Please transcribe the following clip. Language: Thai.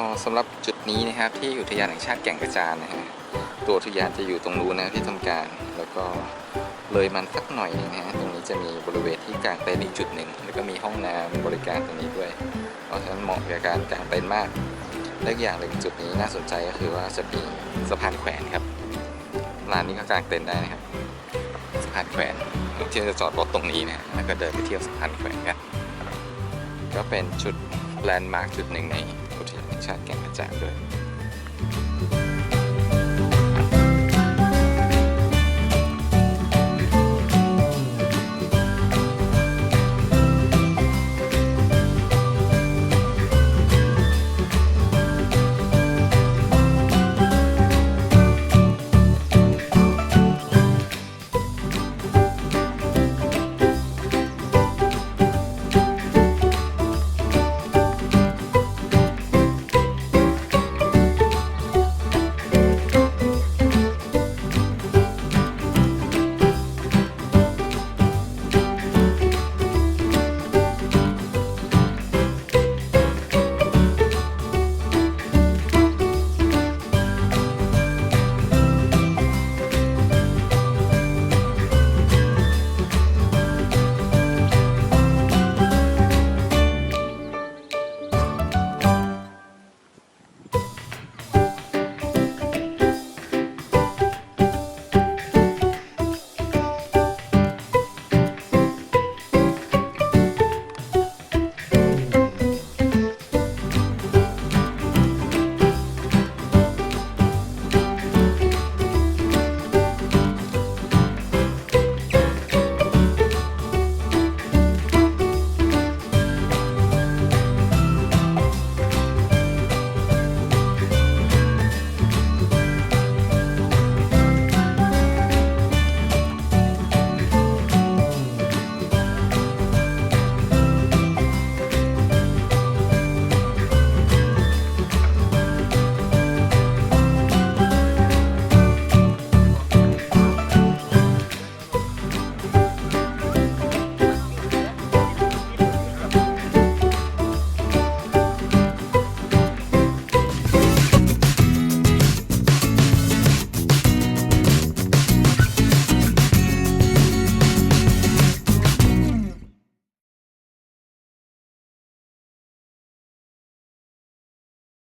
็สำหรับจุดนี้นะครับที่อุทยานแห่งชาติแก่งกระจานนะฮะตัวอุทยานจะอยู่ตรงนู้นนะที่ทำการ แล้วก็เลยมันสักหน่อยนะฮะตรงนี้จะมีบริเวณที่กางเต็นท์อีกจุดหนึ่งแล้วก็มีห้องน้ำบริการตรงนี้ด้วย เพราะฉะนั้นเหมาะกับการกางเต็นท์มากและอย่างหนึ่งจุดนี้น่าสนใจก็คือว่าจะมีสะพานแขวนครับร้านนี้ก็กางเต็นท์ได้นะครับสะพานแขวนที่จะจอดรถตรงนี้นะแล้วก็เดินไปเที่ยวสะพานแขวนกันก็เป็นจุดแลนด์มาร์คจุดหนึ่งใน ชาติแก่งกระจานด้วย